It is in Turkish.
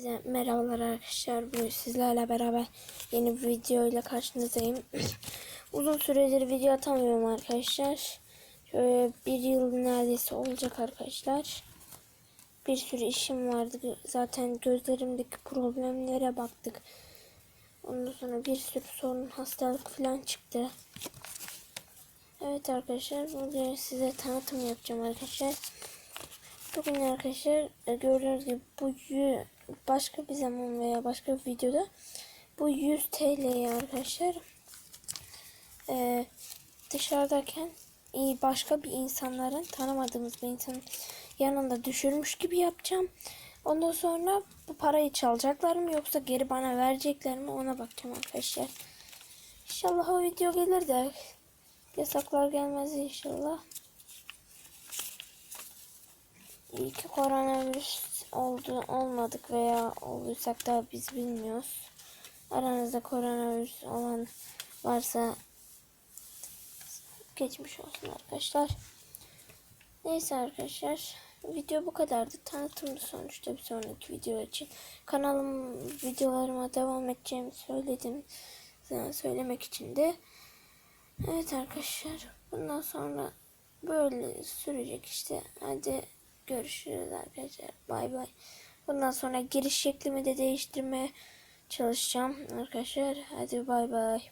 Size merhabalar arkadaşlar. Bugün sizlerle beraber yeni bir video ile karşınızdayım. Uzun süredir video atamıyorum arkadaşlar. Şöyle bir yıl neredeyse olacak arkadaşlar. Bir sürü işim vardı. Zaten gözlerimdeki problemlere baktık. Ondan sonra bir sürü sorun, hastalık falan çıktı. Evet arkadaşlar bugün size tanıtım yapacağım arkadaşlar. Bugün arkadaşlar e, gördüğünüz gibi bu başka bir zaman veya başka bir videoda bu 100 TL'yi arkadaşlar e, dışarıdayken başka bir insanların tanımadığımız bir insanın yanında düşürmüş gibi yapacağım. Ondan sonra bu parayı çalacaklar mı yoksa geri bana verecekler mi ona bakacağım arkadaşlar. İnşallah o video gelir de yasaklar gelmez inşallah. İyi ki koronavirüs oldu olmadık veya olduysak da biz bilmiyoruz. Aranızda koronavirüs olan varsa geçmiş olsun arkadaşlar. Neyse arkadaşlar video bu kadardı. Tanıtımdı sonuçta bir sonraki video için. Kanalım videolarıma devam edeceğimi söyledim. Sana söylemek için de. Evet arkadaşlar bundan sonra böyle sürecek işte. Hadi görüşürüz arkadaşlar. Bay bay. Bundan sonra giriş şeklimi de değiştirmeye çalışacağım arkadaşlar. Hadi bay bay.